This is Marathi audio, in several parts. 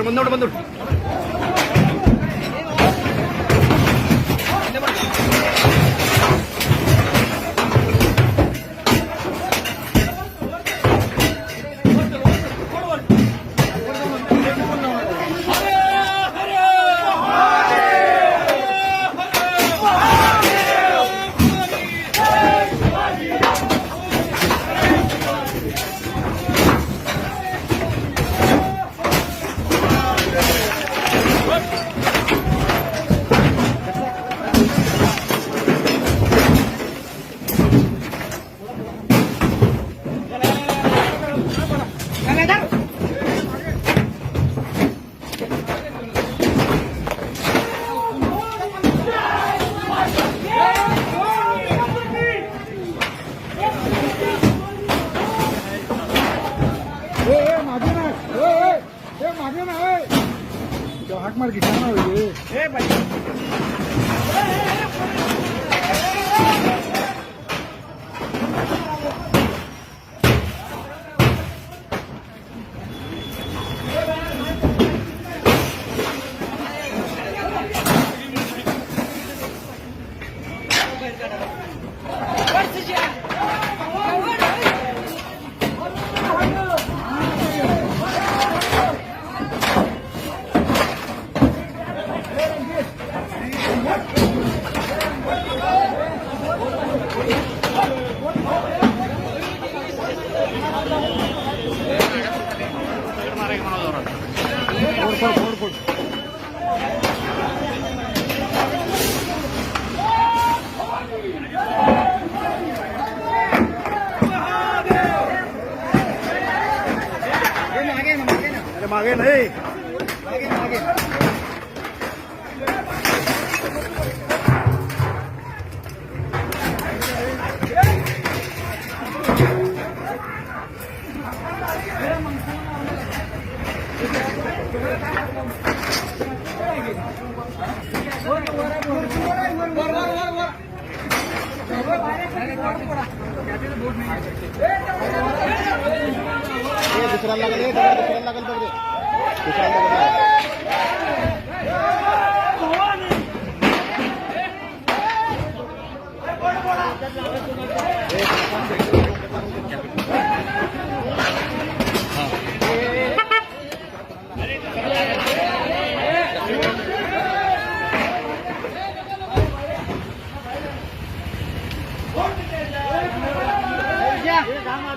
इकडे बंद மார்க்கு காணா வருது ஏ मागे नाही दुसऱ्याला लागेल दुसऱ्याला लागेल बघ दुसऱ्याला लागेल.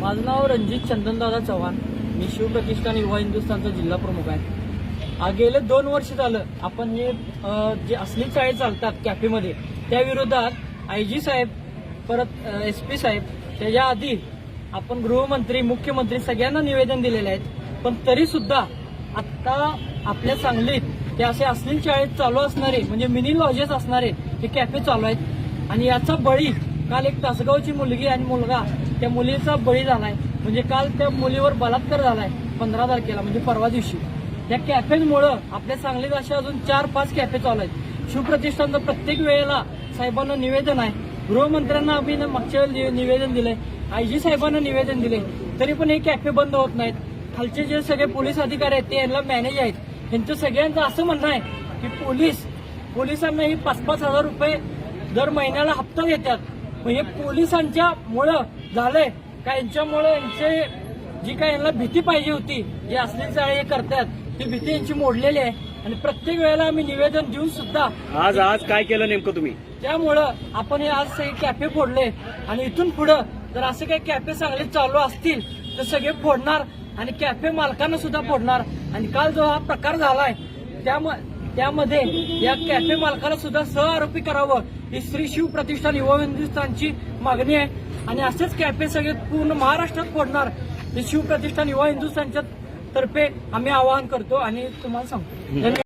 माझं नाव रणजित चंदनदादा चव्हाण. मी शिवप्रतिष्ठान युवा हिंदुस्थानचा जिल्हा प्रमुख आहे. गेले दोन वर्ष झालं आपण हे जे असली चाळे चालतात कॅफेमध्ये त्या विरोधात आय जी साहेब परत एस पी साहेब त्याच्या आधी आपण गृहमंत्री मुख्यमंत्री सगळ्यांना निवेदन दिलेले आहेत पण तरी सुद्धा आता आपल्या सांगलीत ते असे अश्लील शाळेत चालू असणारे म्हणजे मिनी लॉजेस असणारे हे कॅफे चालू आहेत. आणि याचा बळी काल एक तासगावची मुलगी आणि मुलगा त्या मुलीचा बळी झालाय. म्हणजे काल त्या मुलीवर बलात्कार झालाय पंधरा तारखेला म्हणजे परवा दिवशी. या कॅफेमुळं आपल्या सांगलीत असे अजून चार पाच कॅफे चालू आहेत. शिवप्रतिष्ठानचं प्रत्येक वेळेला साहेबांना निवेदन आहे. गृहमंत्र्यांना आम्ही मागच्या वेळी निवेदन दिलंय. आयजी साहेबांना निवेदन दिले तरी पण हे कॅफे बंद होत नाहीत. खालचे जे सगळे पोलीस अधिकारी आहेत ते यांना मॅनेज आहेत. यांचं सगळ्यांचं असं म्हणणं आहे की पोलीस पोलिसांना ही पाच पाच हजार रुपये दर महिन्याला हप्ता देतात. हे पोलिसांच्या मुळं झालंय. का यांच्यामुळं यांचे जी काय यांना भीती पाहिजे होती जे असली चाळे हे करतात ती भीती यांची मोडलेली आहे. आणि प्रत्येक वेळेला आम्ही निवेदन देऊन सुद्धा आज आज काय केलं नेमकं तुम्ही? त्यामुळं आपण हे आज सगळे कॅफे फोडले. आणि इथून पुढं जर असे काही कॅफे चांगले चालू असतील तर सगळे फोडणार आणि कॅफे मालकांना सुद्धा फोडणार. आणि काल जो हा प्रकार झालाय त्यामध्ये या कॅफे मालकाला सुद्धा सह आरोपी करावं. ही श्री शिव प्रतिष्ठान युवा हिंदुस्थानची मागणी आहे. आणि असेच कॅफे सगळे पूर्ण महाराष्ट्रात फोडणार हे शिव प्रतिष्ठान युवा हिंदुस्थानच्या तर्फे आम्ही आवाहन करतो आणि तुम्हाला सांगतो. धन्यवाद.